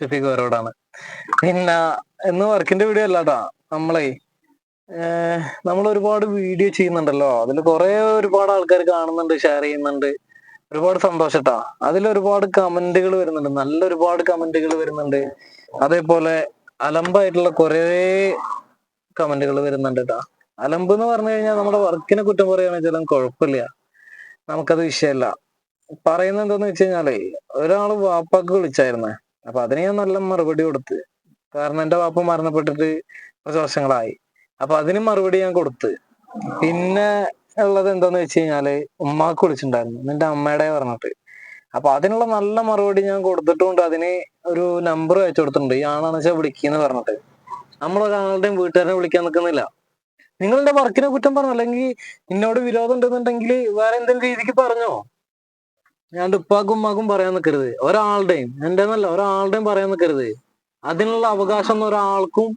ഷെഫീഖ് വരോടാണ് പിന്നെ എന്ന് വർക്കിന്റെ വീഡിയോ അല്ലാട്ടാ നമ്മളെ നമ്മൾ ഒരുപാട് വീഡിയോ ചെയ്യുന്നുണ്ടല്ലോ. അതിൽ കുറെ ഒരുപാട് ആൾക്കാർ കാണുന്നുണ്ട് ഷെയർ ചെയ്യുന്നുണ്ട്. ഒരുപാട് സന്തോഷട്ടാ. അതിൽ ഒരുപാട് കമന്റുകൾ വരുന്നുണ്ട്. നല്ല ഒരുപാട് കമന്റുകൾ വരുന്നുണ്ട്. അതേപോലെ അലമ്പായിട്ടുള്ള കുറേ കമന്റുകൾ വരുന്നുണ്ട് കേട്ടാ അലമ്പ് എന്ന് പറഞ്ഞു കഴിഞ്ഞാൽ നമ്മുടെ വർക്കിനെ കുറ്റം പറയുകയാണെങ്കിൽ വെച്ചാലും കുഴപ്പമില്ല. നമുക്കത് വിഷയമല്ല പറയുന്നത് എന്താന്ന് വെച്ച് കഴിഞ്ഞാലേ ഒരാൾ വാപ്പാക്ക് വിളിച്ചായിരുന്നേ. അപ്പൊ അതിന് ഞാൻ നല്ല മറുപടി കൊടുത്ത്. കാരണം എന്റെ വാപ്പ മരണപ്പെട്ടിട്ട് കുറച്ച് വർഷങ്ങളായി. അപ്പൊ അതിന് മറുപടി ഞാൻ കൊടുത്ത്. പിന്നെ ഉള്ളത് എന്താന്ന് വെച്ച് കഴിഞ്ഞാൽ ഉമ്മാക്ക് വിളിച്ചിട്ടുണ്ടായിരുന്നു. നിന്റെ അമ്മയുടെ പറഞ്ഞിട്ട്. അപ്പൊ അതിനുള്ള നല്ല മറുപടി ഞാൻ കൊടുത്തിട്ടുണ്ട്. അതിന് ഒരു നമ്പർ അയച്ചു കൊടുത്തിട്ടുണ്ട്. ഈ ആളാണെന്ന് വെച്ചാൽ വിളിക്കുന്ന പറഞ്ഞിട്ട്. നമ്മളൊരാളുടെയും വീട്ടുകാരനെ വിളിക്കാൻ നിൽക്കുന്നില്ല. നിങ്ങളുടെ വർക്കിനെ കുറ്റം പറഞ്ഞു? അല്ലെങ്കിൽ എന്നോട് വിരോധം ഉണ്ടെന്നുണ്ടെങ്കിൽ വേറെ എന്തെങ്കിലും രീതിക്ക് പറഞ്ഞോ? ഞാൻ ഉപ്പാക്കും ഉമ്മാക്കും പറയാൻ നിൽക്കരുത് ഒരാളുടെയും എന്റെ എന്നല്ല ഒരാളുടെയും പറയാൻ നിൽക്കരുത് അതിനുള്ള അവകാശം ഒരാൾക്കും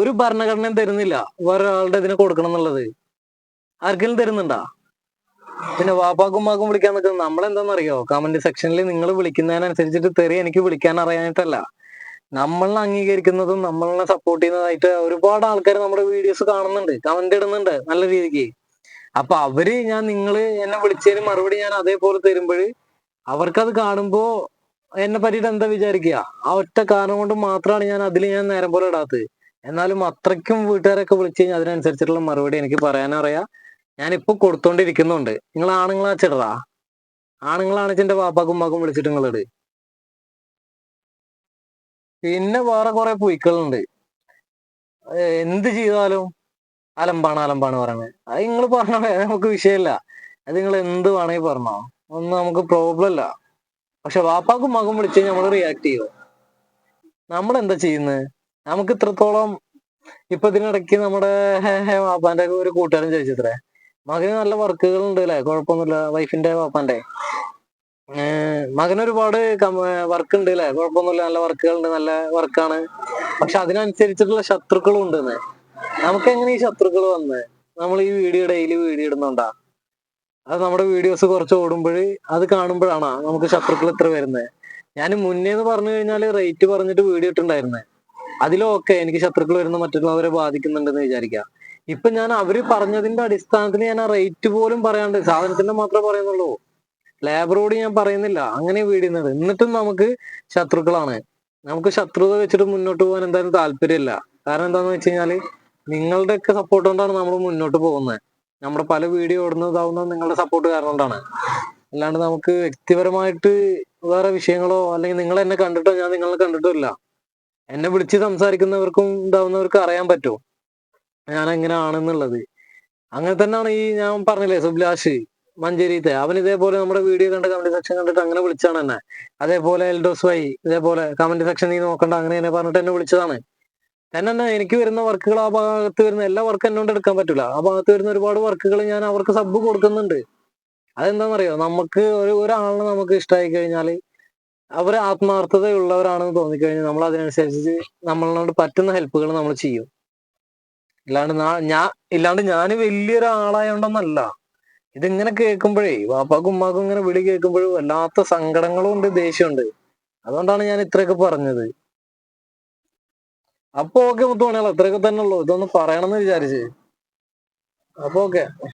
ഒരു ഭരണഘടനയും തരുന്നില്ല. വേറൊരാളുടെ ഇതിനെ കൊടുക്കണം എന്നുള്ളത്. ആർക്കെങ്കിലും തരുന്നുണ്ടാ? പിന്നെ വാപ്പാക്കും ഉമ്മാക്കും വിളിക്കാൻ നിൽക്കുന്നത് നമ്മളെന്താണെന്നറിയോ കമന്റ് സെക്ഷനിൽ നിങ്ങൾ വിളിക്കുന്നതിനനുസരിച്ചിട്ട് തെറി എനിക്ക് വിളിക്കാൻ അറിയാനായിട്ടല്ല. നമ്മളെ അംഗീകരിക്കുന്നതും നമ്മളെ സപ്പോർട്ട് ചെയ്യുന്നതായിട്ട് ഒരുപാട് ആൾക്കാർ നമ്മുടെ വീഡിയോസ് കാണുന്നുണ്ട്. കമന്റ് ഇടുന്നുണ്ട് നല്ല രീതിക്ക്. അപ്പൊ അവർ ഞാൻ നിങ്ങൾ എന്നെ വിളിച്ചതിന് മറുപടി ഞാൻ അതേപോലെ തരുമ്പോൾ അവർക്കത് കാണുമ്പോ എന്നെ പറ്റിയിട്ട് എന്താ വിചാരിക്കുക ആ ഒറ്റ കാരണം കൊണ്ട് മാത്രമാണ് ഞാൻ അതിൽ ഞാൻ നേരം പോലെ ഇടാത്തത്. എന്നാലും അത്രയ്ക്കും വീട്ടുകാരൊക്കെ വിളിച്ചു കഴിഞ്ഞാൽ അതിനനുസരിച്ചിട്ടുള്ള മറുപടി എനിക്ക് പറയാനും അറിയാം ഞാൻ ഇപ്പൊ കൊടുത്തോണ്ടിരിക്കുന്നുണ്ട്. നിങ്ങൾ ആണുങ്ങളാ ചെടാ ആണുങ്ങളാണ് എന്റെ വാപ്പാക്കും ഉമ്മാക്കും വിളിച്ചിട്ട് നിങ്ങളിട് പിന്നെ വേറെ കുറെ പുയ്ക്കളുണ്ട്. എന്ത് ചെയ്താലും? അലമ്പാണ് അലമ്പാണ് പറയുന്നത് അത് നിങ്ങൾ പറഞ്ഞ നമുക്ക് വിഷയമില്ല അത് നിങ്ങൾ എന്ത് വേണമെങ്കിൽ പറഞ്ഞോ. ഒന്നും നമുക്ക് പ്രോബ്ലം അല്ല പക്ഷെ വാപ്പാക്കും മകും വിളിച്ച് നമ്മൾ റിയാക്ട് ചെയ്യും? നമ്മൾ എന്താ ചെയ്യുന്നത് നമുക്ക് ഇത്രത്തോളം ഇപ്പൊ ഇതിനിടയ്ക്ക് നമ്മുടെ വാപ്പാന്റെ ഒരു കൂട്ടുകാരൻ ചോദിച്ചത്രേ. മകന് നല്ല വർക്കുകൾ ഉണ്ട് അല്ലേ? കുഴപ്പമൊന്നുമില്ല. വൈഫിന്റെ വാപ്പാന്റെ മകന് ഒരുപാട് വർക്ക് ഉണ്ട് അല്ലേ? കുഴപ്പമൊന്നുമില്ല. നല്ല വർക്കുകൾ ഉണ്ട് നല്ല വർക്കാണ്. പക്ഷെ അതിനനുസരിച്ചിട്ടുള്ള ശത്രുക്കളും ഉണ്ടെന്ന്. നമുക്ക് എങ്ങനെ ഈ ശത്രുക്കൾ വന്ന്? നമ്മൾ ഈ വീഡിയോ ഡെയിലി വീഡിയോ ഇടുന്നുണ്ടാ? അത് നമ്മുടെ വീഡിയോസ് കുറച്ച് ഓടുമ്പോൾ അത് കാണുമ്പോഴാണോ നമുക്ക് ശത്രുക്കൾ ഇത്ര വരുന്നത് ഞാൻ മുന്നേ എന്ന് പറഞ്ഞു കഴിഞ്ഞാൽ റേറ്റ് പറഞ്ഞിട്ട് വീഡിയോ ഇട്ടുണ്ടായിരുന്നേ. അതിലൊക്കെ എനിക്ക് ശത്രുക്കൾ വരുന്ന മറ്റുള്ളവരെ ബാധിക്കുന്നുണ്ടെന്ന് വിചാരിക്കാം. ഇപ്പൊ ഞാൻ അവർ പറഞ്ഞതിന്റെ അടിസ്ഥാനത്തിൽ ഞാൻ ആ റേറ്റ് പോലും പറയാണ്ട് സാധനത്തിന്റെ മാത്രമേ പറയുന്നുള്ളൂ. ലേബറോട് ഞാൻ പറയുന്നില്ല. അങ്ങനെ വീടുന്നത് എന്നിട്ടും നമുക്ക് ശത്രുക്കളാണ്. നമുക്ക് ശത്രുത വെച്ചിട്ട് മുന്നോട്ട് പോകാൻ എന്തായാലും താല്പര്യമില്ല കാരണം എന്താന്ന് വെച്ച് കഴിഞ്ഞാൽ നിങ്ങളുടെയൊക്കെ സപ്പോർട്ട് കൊണ്ടാണ് നമ്മൾ മുന്നോട്ട് പോകുന്നത് നമ്മുടെ പല വീഡിയോ ഓടുന്നതാവുന്നത് നിങ്ങളുടെ സപ്പോർട്ട് കാരണം കൊണ്ടാണ്. അല്ലാണ്ട് നമുക്ക് വ്യക്തിപരമായിട്ട് വേറെ വിഷയങ്ങളോ അല്ലെങ്കിൽ നിങ്ങൾ എന്നെ കണ്ടിട്ടോ ഞാൻ നിങ്ങളെ കണ്ടിട്ടോ ഇല്ല. എന്നെ വിളിച്ച് സംസാരിക്കുന്നവർക്കും ഇതാവുന്നവർക്കും അറിയാൻ പറ്റും. ഞാൻ എങ്ങനെയാണെന്നുള്ളത്. അങ്ങനെ തന്നെയാണ് ഈ ഞാൻ പറഞ്ഞില്ലേ സുബ്ലാഷ് മഞ്ചേരിത്തെ. അവൻ ഇതേപോലെ നമ്മുടെ വീഡിയോ കണ്ട് കമന്റ് സെക്ഷൻ കണ്ടിട്ട് അങ്ങനെ വിളിച്ചാണ് എന്നെ. അതേപോലെ എൽഡോസ് വൈ ഇതേപോലെ കമന്റ് സെക്ഷൻ നീ നോക്കണ്ട അങ്ങനെ എന്നെ പറഞ്ഞിട്ട് എന്നെ വിളിച്ചതാണ്. തന്നെ തന്നെ എനിക്ക് വരുന്ന വർക്കുകൾ ആ ഭാഗത്ത് വരുന്ന എല്ലാ വർക്കും എന്നോട് എടുക്കാൻ പറ്റില്ല ആ ഭാഗത്ത് വരുന്ന ഒരുപാട് വർക്കുകൾ ഞാൻ അവർക്ക് സബ് കൊടുക്കുന്നുണ്ട്. അതെന്താണെന്നറിയോ നമുക്ക് ഒരു ഒരാളിനെ നമുക്ക് ഇഷ്ടമായി കഴിഞ്ഞാൽ അവർ ആത്മാർത്ഥതയുള്ളവരാണെന്ന് തോന്നിക്കഴിഞ്ഞാൽ നമ്മൾ അതിനനുസരിച്ച് നമ്മളോട് പറ്റുന്ന ഹെൽപ്പുകൾ നമ്മൾ ചെയ്യും. ഇല്ലാണ്ട് ഞാൻ ഇല്ലാണ്ട് ഞാൻ വലിയൊരാളായോണ്ടെന്നല്ല. ഇതിങ്ങനെ കേൾക്കുമ്പോഴേ വാപ്പാക്കും ഉമ്മാക്കും ഇങ്ങനെ വിളി കേൾക്കുമ്പോഴും വല്ലാത്ത സങ്കടങ്ങളും ഉണ്ട് ദേഷ്യമുണ്ട്. അതുകൊണ്ടാണ് ഞാൻ ഇത്രയൊക്കെ പറഞ്ഞത്. അപ്പൊ ഓക്കെ മുത്തുമണികൾ അത്രയൊക്കെ തന്നെ ഉള്ളൂ. ഇതൊന്ന് പറയണമെന്ന് വിചാരിച്ചേ. അപ്പൊ ഓക്കെ